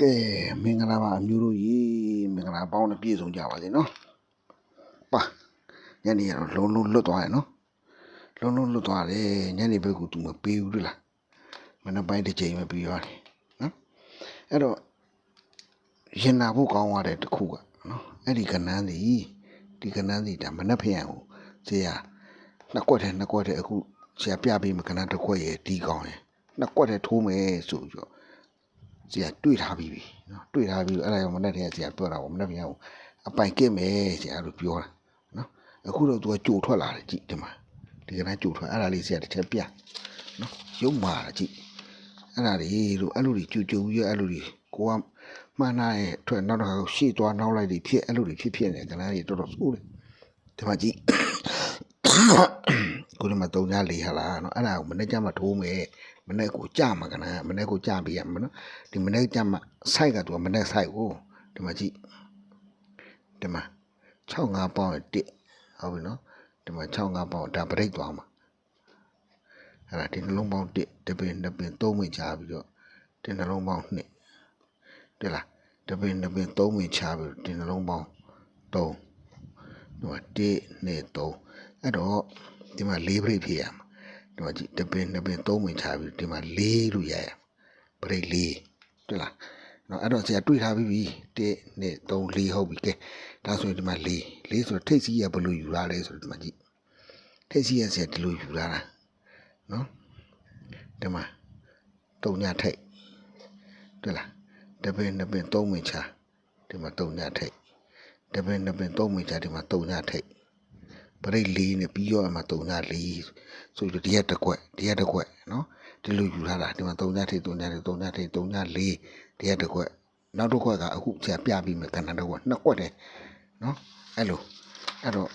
ကဲမင်္ဂလာပါအမျိုးတို့ရေမင်္ဂလာပေါင်းနဲ့ပြည့်စုံကြပါစေနော်ပါညနေရတော့လုံးလုံးလွတ်သွားရနော်လုံးလုံးလွတ်သွားတယ်ညနေဘက်ကသူမပေးဘူးလေလားမနေ့ပိုင်းတစ်ချိန်ပဲပြီးသွားတယ်နော်အဲ့တော့ရင်နာဖို့ကောင်းသွားတဲ့တစ်ခုကနော်အဲ့ဒီကနန်းစီဒီကနန်းစီဒါမနေ့ဖျံကိုဆရာနှစ်ကွက်ထဲနှစ်ကွက်ထဲအခုဆရာပြပေးမကနန်းတစ်ခွက်ရဲ့ဒီကောင်းရဲ့နှစ်ကွက်ထဲထိုးမယ်ဆိုပြီးတော့ ဆရာတွေ့ထားပြီးပြီနော်တွေ့ထားပြီးတော့အဲ့ဒါကြောင့်မနေ့တည်းကဆရာပြောတာပေါ့မနေ့ပြန်ကိုအပိုင်ကစ်မယ်ဆရာလို့ပြောတာနော်အခုတော့သူကကြိုထွက်လာတယ်ကြည့်ဒီမှာဒီကနေ့ကြိုထွက်အဲ့ဒါလေးဆရာတစ်ချက်ပြနော်ရုံမာတာကြည့်အဲ့ဒါလေးလို့အဲ့လိုတွေကြိုကြိုပြီးတော့အဲ့လိုတွေကိုကမှန်းထားရဲ့ထွက်နောက်တော့ရှေ့သွားနောက်လိုက်တွေဖြစ်အဲ့လိုတွေဖြစ်ဖြစ်နေကလားတွေတော်တော်ဆိုးတယ်ဒီမှာကြည့်ကိုယ်ကမှတုံညာလေးဟာလားနော်အဲ့ဒါကိုမနေ့ကမှထိုးမယ်မနေ့ကိုကြမှာကနမနေ့ကိုကြပေးရမှာနော်ဒီမနေ့ကမှဆိုက်ကသူကမနေ့ဆိုက်ကိုဒီမှာကြည့်ဒီမှာ65ပေါင်တစ်ဟုတ်ပြီနော်ဒီမှာ65ပေါင်ဒါပရိတ်သွားမှာအဲ့ဒါဒီနှလုံးပေါင်းတစ်တပင်တပင်သုံးမိချပြီးတော့ဒီနှလုံးပေါင်းနှစ်တဲ့လားတပင်တပင်သုံးမိချပြီးဒီနှလုံးပေါင်း3ဒီမှာ1 2 3အဲ့တော့ဒီမှာ၄ပရိတ်ဖြစ်ရမှာ ဒီမှာကြည့်တပင်တပင်သုံးမိချပြီးဒီမှာ၄လို့ရရပရိတ်၄တွေ့လားနော်အဲ့တော့ဆရာတွေ့ထားပြီးပြီ1 2 3 4ဟုတ်ပြီကဲဒါဆိုရင်ဒီမှာ၄၄ဆိုတော့ထိတ်စီးရဘယ်လိုယူရလဲဆိုတော့ဒီမှာကြည့်ထိတ်စီးရဆရာဒီလိုယူရတာနော်ဒီမှာတုံညထိတ်တွေ့လားတပင်တပင်သုံးမိချဒီမှာတုံညထိတ်တပင်တပင်သုံးမိချဒီမှာတုံညထိတ် ပရိတ်လေးနဲ့ပြီးရောအမှ3ည4ဆိုပြီးဒီရက်တစ်ခွက်ဒီရက်တစ်ခွက်နော်ဒီလိုယူထားတာဒီမှာ3ညထိပ်3ညထိပ်3ညထိပ်3ည4ဒီရက်တစ်ခွက်နောက်တစ်ခွက်ကအခုဆရာပြပြီးမယ်ကဏ္ဍတစ်ခွက်နှစ်ခွက်တယ်နော်အဲ့လိုအဲ့တော့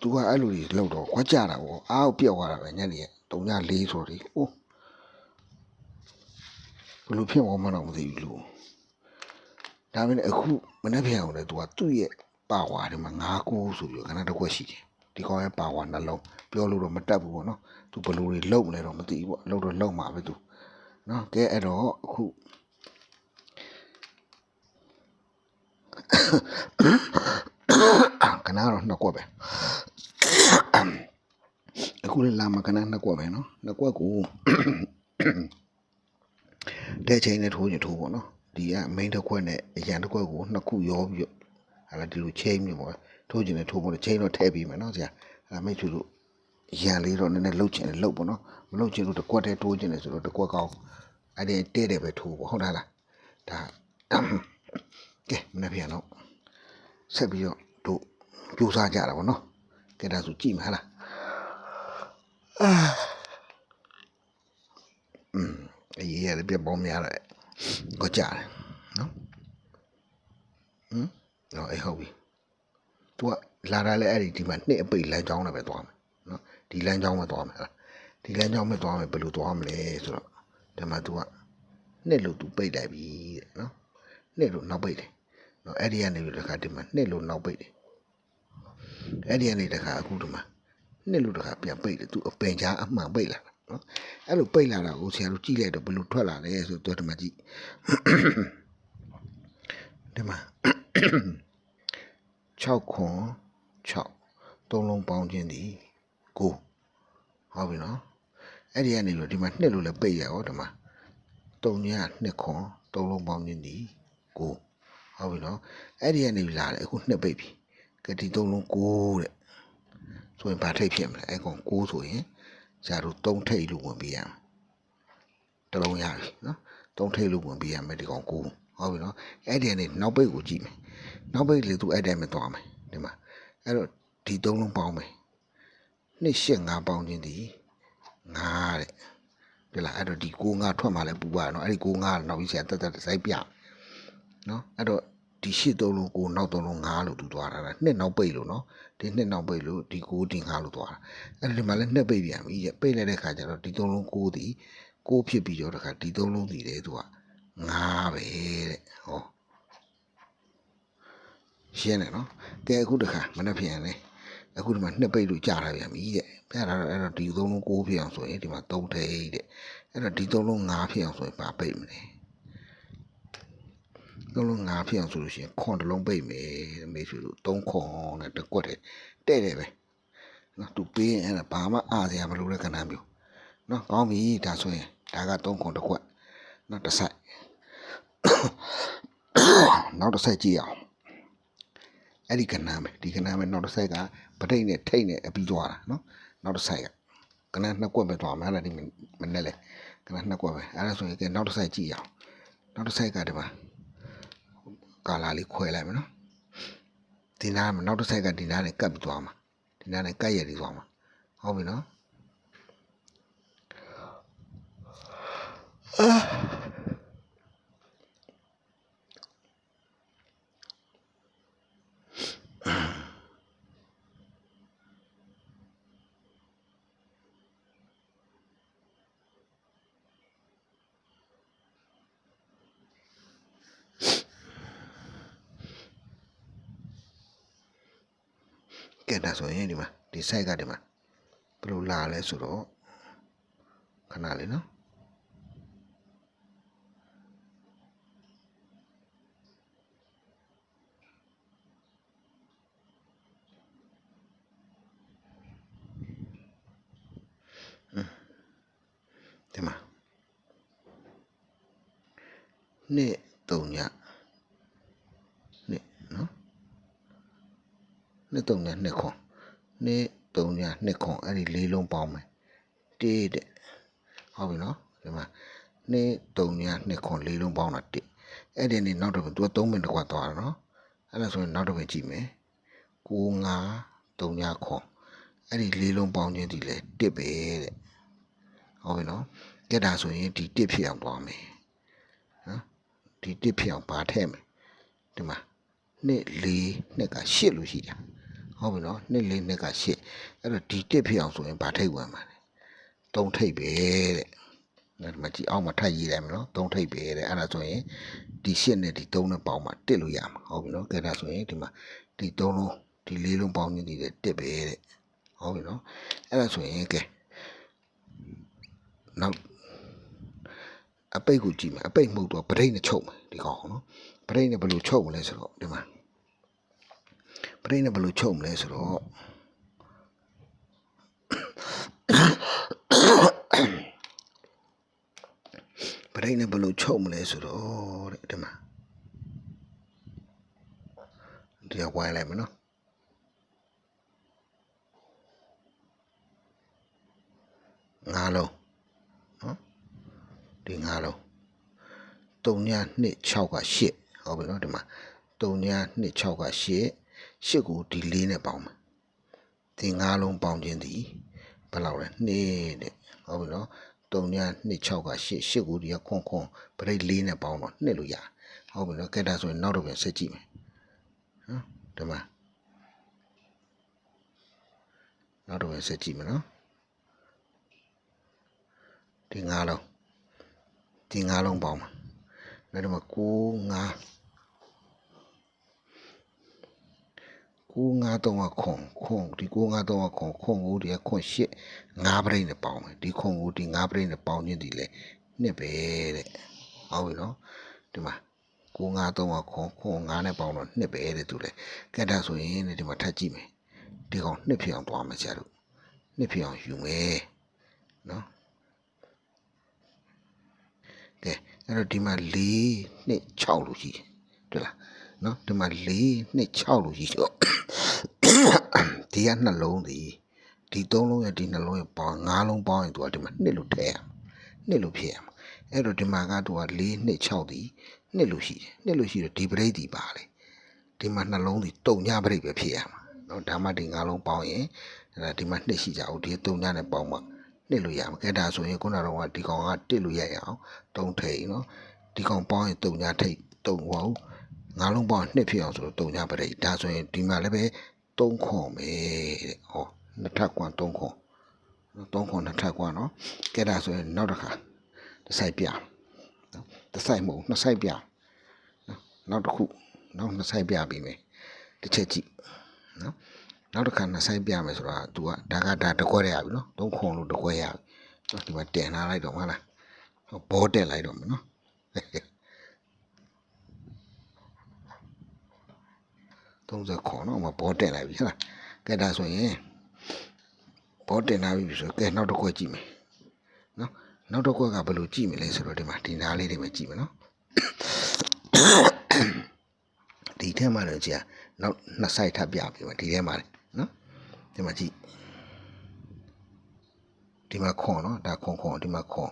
သူကအဲ့လိုကြီးလောက်တော့ခွက်ကြတာပေါ့အားကိုပြောက်သွားတာပဲညနေရက်3ည4ဆိုတော့အိုးဘယ်လိုဖြစ်သွားမှန်းတော့မသိဘူးလို့ဒါပေမဲ့အခုမနေ့ပြန်အောင်လေသူကသူ့ရဲ့ပါဝါတွေမှာ9ခုဆိုပြီးတော့ကဏ္ဍတစ်ခွက်ရှိတယ် ဒီကောင်ရဲ့ပါဝါနှလုံးပြောလို့တော့မတက်ဘူးပေါ့နော်သူဘယ်လိုတွေလုံမလဲတော့မသိဘူးပေါ့လုံတော့လုံမှာပဲသူနော်ကဲအဲ့တော့အခုကနာတော့နှစ်ကွက်ပဲအခုလည်းလာမကနာနှစ်ကွက်ပဲနော်နှစ်ကွက်ကိုတဲ့ချိန်နဲ့ထိုးရင်ထိုးပေါ့နော်ဒီက main တစ်ခွက်နဲ့အရန်တစ်ခွက်ကိုနှစ်ခုရောပြီးတော့ဟာလာဒီလိုချိန်မျိုးပေါ့ ထိုးကျင်တယ်ထိုးဖို့ချိန်တော့ထည့်ပြီးမယ်နော်ဆရာအဲမိတ်ဆွေတို့ရန်လေးတော့နည်းနည်းလှုပ်ချင်တယ်လှုပ်ပေါ့နော်မလှုပ်ချင်လို့တစ်ကွက်တည်းထိုးချင်တယ်ဆိုတော့တစ်ကွက်ကောင်းအဲ့ဒီတဲ့တယ်ပဲထိုးပေါ့ဟုတ်လားလားဒါကဲမနေ့ပြန်တော့ဆက်ပြီးတော့တို့ကြိုးစားကြတာပေါ့နော်ကဲဒါဆိုကြည့်မှာဟလားအာอืมအေးရတယ်ပြပေါင်းများတယ်ကိုကြားတယ်နော်ဟမ်တော့အေးဟုတ်ပြီ तू ကလာတာလဲအဲ့ဒီဒီမှာနှစ်အပိတ်လမ်းကြောင်းနဲ့ပဲသွားမယ်နော်ဒီလမ်းကြောင်းပဲသွားမယ်ဟလားဒီလမ်းကြောင်းပဲသွားမယ်ဘယ်လိုသွားမလဲဆိုတော့ဒီမှာ तू ကနှစ်လို့ तू ပိတ်လိုက်ပြီတဲ့နော်နှစ်လို့နောက်ပိတ်တယ်နော်အဲ့ဒီကနေပြီးတခါဒီမှာနှစ်လို့နောက်ပိတ်တယ်အဲ့ဒီကနေတခါအခုဒီမှာနှစ်လို့တခါပြန်ပိတ်တယ် तू အပင်ချာအမှန်ပိတ်လာတာနော်အဲ့လိုပိတ်လာတာကိုဆရာတို့ကြည့်လိုက်တော့ဘယ်လိုထွက်လာလဲဆိုတော့ဒီမှာကြည့်ဒီမှာ 6ခွန်6သုံးလုံးပေါင်းခြင်းဒီ9ဟုတ်ပြီနော်အဲ့ဒီကနေလို့ဒီမှာနှစ်လို့လည်းပိတ်ရရောဒီမှာ3ည2ခွန်သုံးလုံးပေါင်းခြင်းဒီ9ဟုတ်ပြီနော်အဲ့ဒီကနေလာတယ်အခုနှစ်ပိတ်ပြီကတိသုံးလုံး9တဲ့ဆိုရင်ဘာထိတ်ဖြစ်မလဲအဲ့ကောင်9ဆိုရင်ဇာတို့3ထိတ်လို့ဝင်ပေးရမယ်တလုံးရပြီနော်3ထိတ်လို့ဝင်ပေးရမယ်ဒီကောင်9 ဟုတ်ပြီနော်အဲ့ဒီကနေနောက်ပိတ်ကိုကြည့်မယ်နောက်ပိတ်လေသူအဲ့တိုင်းပဲသွားမယ်ဒီမှာအဲ့တော့ဒီသုံးလုံးပေါင်းမယ်နှစ်ရှစ်ငါပေါင်းခြင်းဒီငါတဲ့ဒီလားအဲ့တော့ဒီကိုငါထွက်มาလဲပူပါနော်အဲ့ဒီကိုငါနောက်ပြီးဆရာတက်တက်စိုက်ပြနော်အဲ့တော့ဒီရှစ်သုံးလုံးကိုနောက်သုံးလုံးငါလို့သူသွားတာလားနှစ်နောက်ပိတ်လို့နော်ဒီနှစ်နောက်ပိတ်လို့ဒီကိုဒီငါလို့သွားတာအဲ့ဒါဒီမှာလဲနှစ်ပိတ်ပြန်ပြီပိတ်လိုက်တဲ့ခါကျတော့ဒီသုံးလုံးကိုဒီကိုဖြစ်ပြီးတော့တခါဒီသုံးလုံးဒီလေသူက ငါပဲတဲ့ဟောရှင်းတယ်နော်ကဲအခုတခါမနှက်ပြန်လေအခုဒီမှာနှစ်ပိတ်လို့ကြာတာပြန်ပြီတဲ့ပြတာတော့အဲ့တော့ဒီသုံးလုံး6ဖြစ်အောင်ဆိုရင်ဒီမှာ3ထိပ်တဲ့အဲ့တော့ဒီသုံးလုံး5ဖြစ်အောင်ဆိုရင်ပါပိတ်မလဲနှလုံးငါဖြစ်အောင်ဆိုလို့ရှိရင်ခွန်တစ်လုံးပိတ်မယ်တဲ့မေးဆွေတို့သုံးခွန်နဲ့တစ်ကွက်တဲ့တဲ့တယ်ပဲနော်သူပေးရင်အဲ့ဒါဘာမှအားစရာမလိုတဲ့ခဏမျိုးနော်ကောင်းပြီဒါဆိုရင်ဒါကသုံးခွန်တစ်ကွက်နော်တစ်ဆိုင် နောက်တစ်ဆိုင်ကြည့်အောင်အဲ့ဒီကဏ္ဍမယ်ဒီကဏ္ဍမယ်နောက်တစ်ဆိုင်ကပဋိနဲ့ထိတ်နဲ့အပြီးသွားတာနော်နောက်တစ်ဆိုင်ကကဏ္ဍနှစ်ကွက်ပဲသွားမှာလားဒီမနေ့လေကဏ္ဍနှစ်ကွက်ပဲအဲ့ဒါဆိုရင်ကဲနောက်တစ်ဆိုင်ကြည့်အောင်နောက်တစ်ဆိုင်ကဒီမှာကာလာလေးခွဲလိုက်မယ်နော်ဒီနားမှာနောက်တစ်ဆက်ကဒီနားနဲ့ကပ်ပြီးသွားမှာဒီနားနဲ့ကပ်ရည်ပြီးသွားမှာဟုတ်ပြီနော်ကဲဒါဆိုရင် ဒီမှာဒီ site ကဒီမှာဘယ်လိုလာလဲဆိုတော့ခဏလေးနော်ဒီမှာနေ့3ညနေ့နော်နှစ်သုံးညာနှစ်ခွန် နှစ်သုံးညာနှစ်ခွန်အဲ့ဒီလေးလုံးပေါင်းမယ်တေးတဲ့ဟုတ်ပြီနော်ဒီမှာနှစ်သုံးညာနှစ်ခွန်လေးလုံးပေါင်းတာတစ်အဲ့ဒီနေ့နောက်တစ်ပတ်သူက3မိနစ်တကွာသွားတာနော်အဲ့ဒါဆိုရင်နောက်တစ်ပတ်ကြည့်မယ်ကိုငါသုံးညာခွန်အဲ့ဒီလေးလုံးပေါင်းခြင်းဒီလေတစ်ပဲတဲ့ဟုတ်ပြီနော်ကြက်တာဆိုရင်ဒီတစ်ဖြစ်အောင်သွားမယ်နော်ဒီတစ်ဖြစ်အောင်ပါထည့်မယ်ဒီမှာနှစ်လေးနှစ်ကရှစ်လို့ရှိတာ ဟုတ်ပြီနော်နှစ်လေးနှစ်ကရှစ်အဲ့တော့ဒီတစ်ဖြစ်အောင်ဆိုရင်ဗာထိတ်ဝင်ပါလေသုံးထိတ်ပဲတဲ့ဒီမှာကြည့်အောင်မထပ်ရေးလိုက်မနော်သုံးထိတ်ပဲတဲ့အဲ့ဒါဆိုရင်ဒီရှစ်နဲ့ဒီသုံးနဲ့ပေါင်းမှတစ်လို့ရမှာဟုတ်ပြီနော်ကဲဒါဆိုရင်ဒီမှာဒီသုံးလုံးဒီလေးလုံးပေါင်းခြင်းဒီတဲ့တစ်ပဲတဲ့ဟုတ်ပြီနော်အဲ့ဒါဆိုရင်ကဲနောက်အပိတ်ကိုကြည့်မယ်အပိတ်မှုတော့ပဋိနဲ့ချုပ်မယ်ဒီကောင်နော်ပဋိနဲ့ဘယ်လိုချုပ်မလဲဆိုတော့ဒီမှာ ပဋိနဲ့ဘယ်လိုချုပ်မလဲဆိုတော့ပဋိနဲ့ဘယ်လိုချုပ်မလဲဆိုတော့တဲ့ဒီမှာဒီကဝိုင်းလိုက်မယ်နော်ငါးလုံးနော်ဒီငါးလုံး3ည2 6က8ဟုတ်ပြီနော်ဒီမှာ3ည2 6က8 8ကိုဒီ4နဲ့ပေါင်းမယ်ဒီငါးလုံးပေါင်းခြင်းဒီဘယ်လောက်လဲ2တဲ့ဟုတ်ပြီနော်3ည2 6က8 8ကိုဒီကခွန်ခွန်ပရိတ်4နဲ့ပေါင်းတော့2လို့ရဟုတ်ပြီနော်ကဲဒါဆိုရင်နောက်တော့ပြန်ဆက်ကြည့်မယ်နော်ဒီမှာနောက်တော့ပြန်ဆက်ကြည့်မယ်နော်ဒီငါးလုံးဒီငါးလုံးပေါင်းမှာနောက်တော့9 5 9 5 3ကခွန်ခွန်ဒီ9 5 3ကခွန်ခွန်ကိုဒီကခွန်8 5ပရိတ်နဲ့ပေါင်းမယ်ဒီခွန်ကိုဒီ5ပရိတ်နဲ့ပေါင်းခြင်းဒီလေနှစ်ပဲတဲ့ဟုတ်ပြီနော်ဒီမှာ9 5 3ကခွန်ခွန်5နဲ့ပေါင်းတော့နှစ်ပဲတဲ့သူလေကဲဒါဆိုရင်ဒီမှာထပ်ကြည့်မယ်ဒီကောင်နှစ်ဖြစ်အောင်သွားမယ်ဆရာတို့နှစ်ဖြစ်အောင်ယူမယ်နော်ကဲအဲ့တော့ဒီမှာ4နှစ်6လို့ရှိတယ်တွေ့လားနော်ဒီမှာ4နှစ်6လို့ရှိတော့ ဒီကနှလုံးဒီဒီ3လုံးရဲ့ဒီနှလုံးရဲ့ပေါင်း5လုံးပေါင်းရင်သူကဒီမှာနှစ်လို့ထည့်ရနှစ်လို့ဖြစ်ရမှာအဲ့တော့ဒီမှာကသူက4နှစ်6ဒီနှစ်လို့ရှိတယ်နှစ်လို့ရှိတော့ဒီပရိတ်ဒီပါလေဒီမှာနှလုံးဒီတုံညပရိတ်ပဲဖြစ်ရမှာနော်ဒါမှဒီ5လုံးပေါင်းရင်အဲ့ဒါဒီမှာနှစ်ရှိကြအောင်ဒီတုံညနဲ့ပေါင်းမှနှစ်လို့ရမှာကဲဒါဆိုရင်ခုနကတော့ဒီကောင်ကတစ်လို့ရရအောင်တုံးထိန်နော်ဒီကောင်ပေါင်းရင်တုံညထိတ်တုံဟောငါးလုံးပေါင်းနှစ်ဖြစ်အောင်ဆိုတော့တုံညပရိတ်ဒါဆိုရင်ဒီမှာလည်းပဲ 3ခွန်ပဲတဲ့ဟောနှစ်ထပ်ကွန်3ခွန်3ခွန်နှစ်ထပ်ကွန်နော်ကဲဒါဆိုရင်နောက်တစ်ခါတစ်ဆိုင်ပြနော်တစ်ဆိုင်မဟုတ်နှစ်ဆိုင်ပြနော်နောက်တစ်ခုနောက်နှစ်ဆိုင်ပြပြီးမယ်တစ်ချက်ကြည့်နော်နောက်တစ်ခါနှစ်ဆိုင်ပြမယ်ဆိုတာ तू ကဒါကဒါတကွက်ရပြီနော်3ခွန်လို့တကွက်ရပြီနော်ဒီမှာတင်လာလိုက်တော့မဟုတ်လားဘောတက်လိုက်တော့မယ်နော် 30ခွန်နော်ဟိုမှာဘောတက်လိုက်ပြီဟုတ်လားကဲဒါဆိုရင်ဘောတက်လာပြီဆိုတော့ကဲနောက်တစ်ခွက်ကြည့်မယ်နော်နောက်တစ်ခွက်ကဘယ်လိုကြည့်မလဲဆိုတော့ဒီမှာဒီနားလေးတွေပဲကြည့်မယ်နော်ဒီထဲမှာတော့ကြာနောက်နှစ် site ထပ်ပြပြီမှာဒီထဲမှာလေနော်ဒီမှာကြည့်ဒီမှာခွန်နော်ဒါခွန်ခွန်ဒီမှာခွန်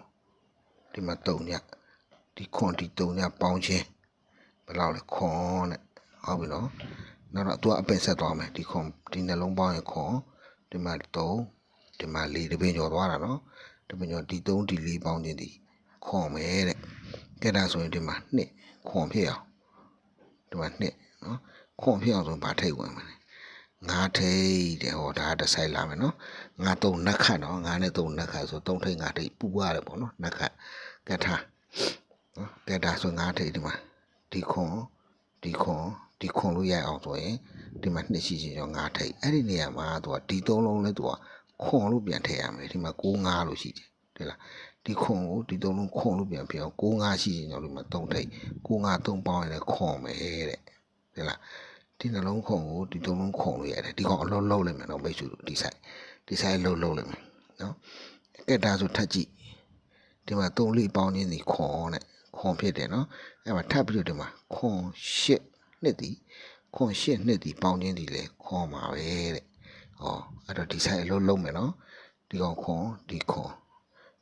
ဒီမှာ3ညဒီခွန်ဒီ3ညပေါင်းချင်းဘယ်လောက်လဲခွန်တဲ့ဟုတ်ပြီနော် နောက်တော့သူကအပင်ဆက်သွားမယ်ဒီခွန်ဒီနှလုံးပေါင်းရင်ခွန်ဒီမှာ3ဒီမှာ4တပင်ကျော်သွားတာနော်တပင်ကျော်ဒီ3ဒီ4ပေါင်းချင်းဒီခွန်မယ်တဲ့ကဲဒါဆိုရင်ဒီမှာ2ခွန်ဖြစ်အောင်ဒီမှာ2နော်ခွန်ဖြစ်အောင်ဆိုရင်ဗာထိတ်ဝင်မယ်ငါးထိတ်တဲ့ဟောဒါတစ်ဆိုင်လာမယ်နော်ငါသုံးနက်ခတ်နော်ငါနဲ့သုံးနက်ခတ်ဆိုသုံးထိတ်ငါထိတ်ပူရတယ်ပေါ့နော်နက်ခတ်ကဲထားနော်ကဲဒါဆိုငါထိတ်ဒီမှာဒီခွန်ဒီခွန် ဒီခွန်လို့ရအောင်ဆိုရင်ဒီမှာနှစ်ရှိချင်းရောငါထိတ်အဲ့ဒီနေရာမှာသူကဒီသုံးလုံးလဲသူကခွန်လို့ပြန်ထည့်ရမယ်ဒီမှာ6 5လို့ရှိတယ်တဲ့လားဒီခွန်ကိုဒီသုံးလုံးခွန်လို့ပြန်ပြောင်း6 5ရှိချင်းရောဒီမှာ3ထိတ်6 5 3ပေါင်းရင်လည်းခွန်မယ်တဲ့တဲ့လားဒီနှလုံးခုံကိုဒီသုံးလုံးခုံလို့ရတယ်ဒီကောင်အလုံးလုံးလိုက်မယ်နော်မိတ်ဆွေတို့ဒီဆိုင်ဒီဆိုင်လုံးလုံးလိုက်မယ်နော်ကဲဒါဆိုထပ်ကြည့်ဒီမှာသုံးလေးပေါင်းချင်းစီခွန်နဲ့ခွန်ဖြစ်တယ်နော်အဲ့မှာထပ်ပြီးတော့ဒီမှာခွန်ရှစ် နှစ်ဒီခွန်ရှစ်နှစ်ဒီပေါင်းချင်းဒီလေခွန်ပါပဲတဲ့ဟောအဲ့တော့ဒီဆိုင်အလုံးလုံးမယ်နော်ဒီကောင်ခွန်ဒီခွန်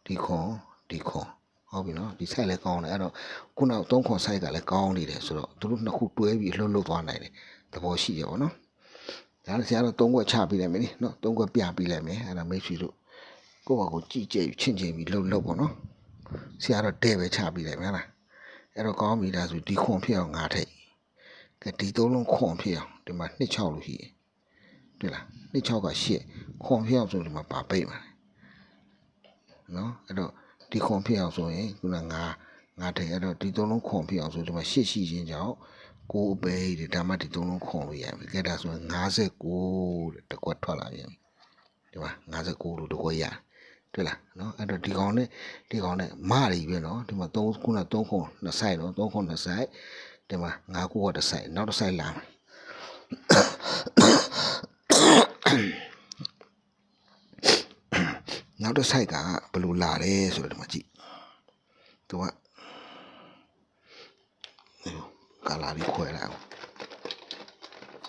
ဒီခွန်ဒီခွန်ဟုတ်ပြီနော်ဒီ site လည်းကောင်းတယ်အဲ့တော့ခုနသုံးခွန် site ကလည်းကောင်းနေတယ်ဆိုတော့သူတို့နှစ်ခုတွဲပြီးလှုပ်လှုပ်သွားနိုင်တယ်သဘောရှိရပါတော့ဒါလည်းဆရာတို့သုံးခွက်ချပေးလိုက်မယ်နိနော်သုံးခွက်ပြပေးလိုက်မယ်အဲ့ဒါမိတ်ဆွေတို့ကိုယ့်ဘာကိုကြည့်ကြည့်ချင့်ချင့်ပြီးလှုပ်လှုပ်ပေါ့နော်ဆရာတော့တဲ့ပဲချပေးလိုက်မယ်လားအဲ့တော့ကောင်းပြီဒါဆိုဒီခွန်ဖြစ်အောင်ငါထိတ်ကဲ ဒီသုံးလုံးခွန်ဖြစ်အောင်ဒီမှာ2 6လို့ရှိရင်တွေ့လား2 6က8ခွန်ဖြစ်အောင်ဆိုဒီမှာပါပိတ်မှာနော်အဲ့တော့ဒီခွန်ဖြစ်အောင်ဆိုရင်ခုနငါငါထိတ်အဲ့တော့ဒီသုံးလုံးခွန်ဖြစ်အောင်ဆိုဒီမှာ8ရှိခြင်းကြောင့်ကိုအပိတ်တဲ့ဒါမှဒီသုံးလုံးခွန်လို့ရပြီကဲဒါဆိုရင်59တဲ့တကွက်ထွက်လာပြန်ဒီမှာ59လို့တကွက်ရတယ်တွေ့လားနော်အဲ့တော့ဒီကောင်နဲ့ဒီကောင်နဲ့မရီပဲနော်ဒီမှာ3ခုန3ခုနှစ်ဆိုင်နော်3ခုနှစ်ဆိုင် ဒီမှာ5ခုကတစ်ဆိုင်နောက်တစ်ဆိုင်လာမယ်နောက်တစ်ဆိုင်ကဘယ်လိုလာလဲဆိုတော့ဒီမှာကြည့်သူကကာလာလေးခွဲလိုက်အောင်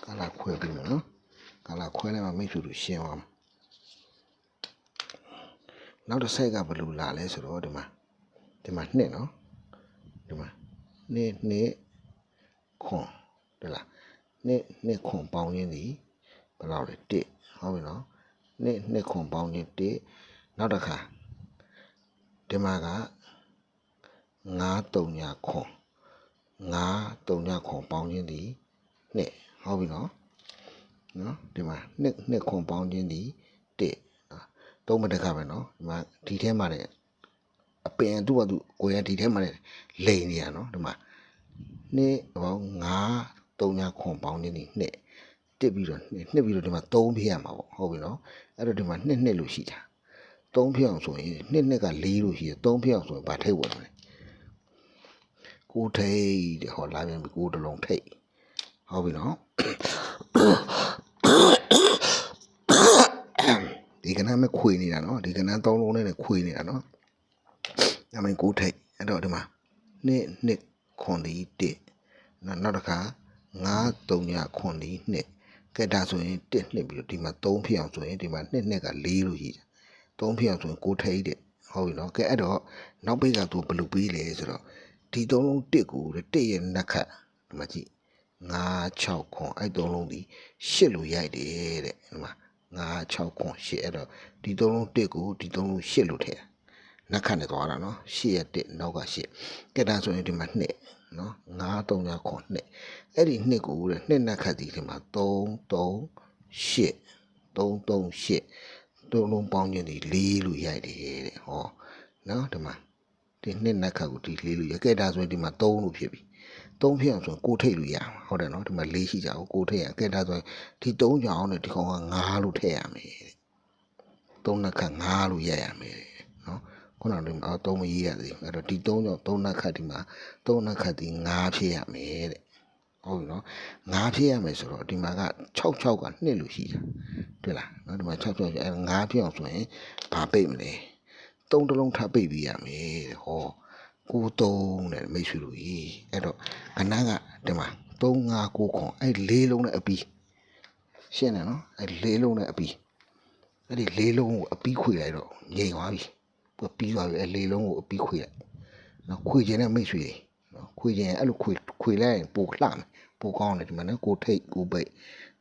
ကာလာခွဲပြီးမယ်နော်ကာလာခွဲလိုက်မှမိတ်ဆွေတို့ရှင်းအောင်နောက်တစ်ဆက်ကဘယ်လိုလာလဲဆိုတော့ဒီမှာဒီမှာနှစ်နော်ဒီမှာနှစ်နှစ် ခွန်တယ်လားနှစ်နှစ်ခွန်ပေါင်းရင်းဒီဘယ်လောက်လဲ1ဟုတ်ပြီနော်နှစ်နှစ်ခွန်ပေါင်းရင်း1နောက်တစ်ခါဒီမှာက9 3ညခွန်9 3ညခွန်ပေါင်းရင်းဒီနှစ်ဟုတ်ပြီနော်နော်ဒီမှာနှစ်နှစ်ခွန်ပေါင်းရင်းဒီ1သုံးမတက်ကပဲနော်ဒီမှာဒီထဲမှာလည်းအပင်သူ့ဘာသူကိုရဒီထဲမှာလည်းလိန်နေရနော်ဒီမှာ နှစ်ဘောင်း9 3ညခွန်ပေါင်းနေနေနှစ်တစ်ပြီးတော့နှစ်နှစ်ပြီးတော့ဒီမှာ3ဖြစ်ရမှာပေါ့ဟုတ်ပြီနော်အဲ့တော့ဒီမှာနှစ်နှစ်လို့ရှိတာ3ဖြစ်အောင်ဆိုရင်နှစ်နှစ်က4လို့ရှိတယ်3ဖြစ်အောင်ဆိုရင်ဗာထိတ်ဝင်တယ်ကိုထိတ်တဲ့ဟောလာပြန်ပြီကိုတလုံးထိတ်ဟုတ်ပြီနော်ဒီကနမ်းမခွေနေတာနော်ဒီကနမ်းသုံးလုံးနဲ့ခွေနေတာနော်အမင်းကိုထိတ်အဲ့တော့ဒီမှာနှစ်နှစ် ခွန်ဒီတစ်နောက်နောက်တစ်ခါ9 3ညခွန်ဒီနှစ်ကဲဒါဆိုရင်တစ်နှစ်ပြီးတော့ဒီမှာ3ဖြစ်အောင်ဆိုရင်ဒီမှာနှစ်နှစ်က4လို့ရှိတယ်3ဖြစ်အောင်ဆိုရင်ကိုထိတ်တဲ့ဟုတ်ပြီနော်ကဲအဲ့တော့နောက်ပိတ်ကသူဘယ်လိုပြီးလဲဆိုတော့ဒီသုံးလုံးတစ်ကိုတစ်ရဲ့နက်ခတ်ဒီမှာကြည့်9 6ခွန်အဲ့သုံးလုံးဒီ8လို့ရိုက်တယ်တဲ့ဒီမှာ9 6ခွန်8အဲ့တော့ဒီသုံးလုံးတစ်ကိုဒီသုံးလုံး8လို့ထည့် နက်ခတ်နေသွားတာနော်8ရက်တစ်နောက်က8ကဲဒါဆိုရင်ဒီမှာ2နော်9 3ညခွန်2အဲ့ဒီ2ကိုတဲ့2နက်ခတ်ဒီဒီမှာ3 3 8 3 3 8သုံးလုံးပေါင်းခြင်းဒီ4လို့ရိုက်တယ်တဲ့ဟောနော်ဒီမှာဒီနှစ်နက်ခတ်ကိုဒီ4လို့ရခဲ့တာဆိုရင်ဒီမှာ3လို့ဖြစ်ပြီ3ဖြစ်အောင်ဆိုရင်ကိုထိတ်လို့ရမှာဟုတ်တယ်နော်ဒီမှာ4ရှိကြအောင်ကိုထိတ်ရခဲ့တာဆိုရင်ဒီ3ကြောင်နဲ့ဒီကောင်က9လို့ထည့်ရမယ်တဲ့3နက်ခတ်9လို့ရိုက်ရမယ်တဲ့နော် ခုနကဒီမှာ3မရေးရသေးဘူးအဲ့တော့ဒီ3ကြောင့်3နက်ခတ်ဒီမှာ3နက်ခတ်ဒီ9ဖြစ်ရမယ်တဲ့ဟုတ်ပြီနော်ငါးဖြစ်ရမယ်ဆိုတော့ဒီမှာက6 6ကနှစ်လို့ရှိတာတွေ့လားနော်ဒီမှာ6 6အဲငါးဖြစ်အောင်ဆိုရင်ဘာပိတ်မလဲသုံးတစ်လုံးထပ်ပိတ်ပြီးရမယ်တဲ့ဟောကိုသုံးတဲ့မိတ်ဆွေတို့ကြီးအဲ့တော့ကနန်းကဒီမှာ3 5 9ခွန်အဲ့လေးလုံးနဲ့အပီးရှင်းတယ်နော်အဲ့လေးလုံးနဲ့အပီးအဲ့ဒီလေးလုံးကိုအပီးခွေလိုက်တော့ငြိမ်သွားပြီ ပြီးသွားပြီအဲ့လေးလုံးကိုအပီးခွေလိုက်နော်ခွေခြင်းတဲ့မိတ်ဆွေတွေနော်ခွေကျင်အဲ့လိုခွေခွေလိုက်ရင်ပိုလှမယ်ပိုကောင်းတယ်ဒီမှာနော်ကိုထိတ်ကိုပိတ်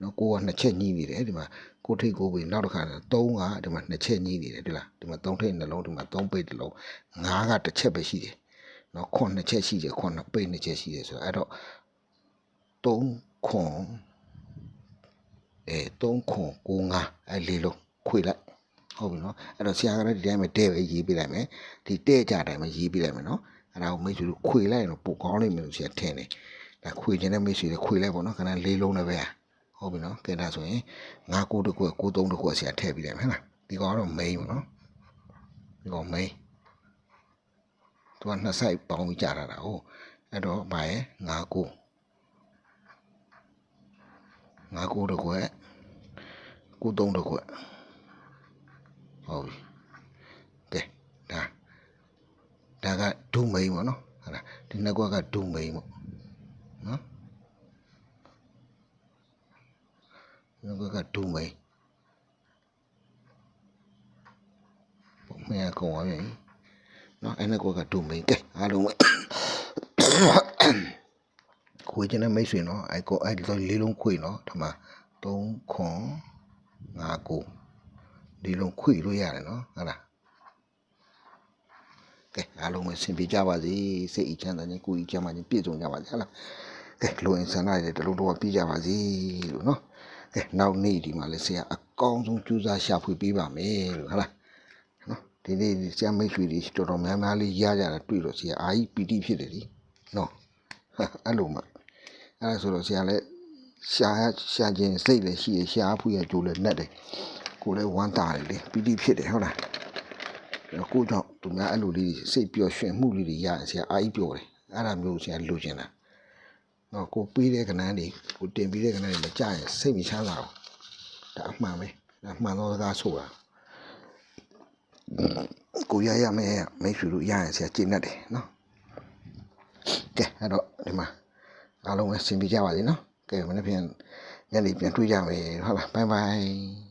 နော်ကိုကနှစ်ချက်ညှိနေတယ်ဒီမှာကိုထိတ်ကိုပိတ်နောက်တစ်ခါ3ကဒီမှာနှစ်ချက်ညှိနေတယ်ဒီလားဒီမှာ3ထိတ်နှလုံးဒီမှာ3ပိတ်တစ်လုံး5ကတစ်ချက်ပဲရှိတယ်နော်ခွန်နှစ်ချက်ရှိတယ်ခွန်နှစ်ပိတ်နှစ်ချက်ရှိတယ်ဆိုတော့အဲ့တော့3ခွန်အဲ3ခွန်9 5အဲ့လေးလုံးခွေလိုက် ဟုတ်ပြီနော်အဲ့တော့ဆရာကလည်းဒီတိုင်းပဲတဲ့ပဲရေးပြလိုက်မယ်ဒီတဲ့ကြတိုင်းပဲရေးပြလိုက်မယ်နော်အဲ့ဒါကိုမိတ်ဆွေတို့ခွေလိုက်ရင်တော့ပိုကောင်းလိမ့်မယ်လို့ဆရာထင်တယ်ဒါခွေခြင်းတဲ့မိတ်ဆွေတွေခွေလိုက်ပေါ့နော်ခဏလေးလုံးလည်းပဲဟုတ်ပြီနော်ကဲဒါဆိုရင်9 9တကွ9 3တကွဆရာထည့်ပြလိုက်မယ်ဟဲ့လားဒီကောင်ကတော့ main ပေါ့နော်ဒီကောင် main သူကနှစ်ဆိုင်ပေါင်းပြီးကြာတာတာဟုတ်အဲ့တော့ဗာရဲ့9 9 9 9တကွ9 3တကွ ဟုတ်ပြီကဲဒါဒါကဒုမိန်ပေါ့နော်ဟုတ်လားဒီနှစ်ကွက်ကဒုမိန်ပေါ့နော်နှစ်ကွက်ကဒုမိန်ပုံမှန်ကောင်ပါပြီနော်အဲ့နှစ်ကွက်ကဒုမိန်ကဲအားလုံးပဲခွေချင်တဲ့မိတ်ဆွေနော်အဲ့ကောအဲ့ဒီလေးလုံးခွေနော်ဒီမှာ3ခွန်5ကို ဒီလုံးခွေလို့ရတယ်နော်ဟုတ်လားကဲအားလုံးပဲဆင်ပြေကြပါစေစိတ်အချမ်းသာခြင်းကိုယ်အချမ်းသာခြင်းပြည့်စုံကြပါစေဟလားကဲလိုအင်ဆန္ဒတွေတလုံးတော့ပြည့်ကြပါစေလို့နော်ကဲနောက်နေ့ဒီမှာလည်းဆရာအကောင်းဆုံးကြိုးစားရှာဖွေပေးပါမယ်လို့ဟလားနော်ဒီနေ့ဆရာမိတ်ဆွေတွေတော်တော်များများလေးရကြတာတွေ့တော့ဆရာအာကြီးပီတိဖြစ်တယ်လीနော်အဲ့လိုမှအဲ့ဒါဆိုတော့ဆရာလည်းရှာရှာခြင်းစိတ်လည်းရှိရရှာဖွေရကြိုးလည်းနဲ့တယ် ကိုယ်လည်းဝမ်းတာတယ်လေပီတိဖြစ်တယ်ဟုတ်လားကိုကြောင့်သူများအဲ့လိုလေးစိတ်ပျော်ရွှင်မှုလေးတွေရရင်ဆရာအာကြီးပျော်တယ်အဲ့ဒါမျိုးဆရာလိုချင်တာနော်ကိုပေးတဲ့ကဏ္ဍတွေကိုတင်ပေးတဲ့ကဏ္ဍတွေမကြရင်စိတ်မချမ်းသာဘူးဒါအမှန်ပဲဒါမှန်သောစကားဆိုတာကိုရရမယ်မိတ်ဆွေတို့ရရင်ဆရာကျင့်တတ်တယ်နော်ကဲအဲ့တော့ဒီမှာအားလုံးပဲဆင်ပြေကြပါစေနော်ကဲမနေ့ပြန်ညနေပြန်တွေ့ကြမယ်ဟုတ်လားဘိုင်ဘိုင်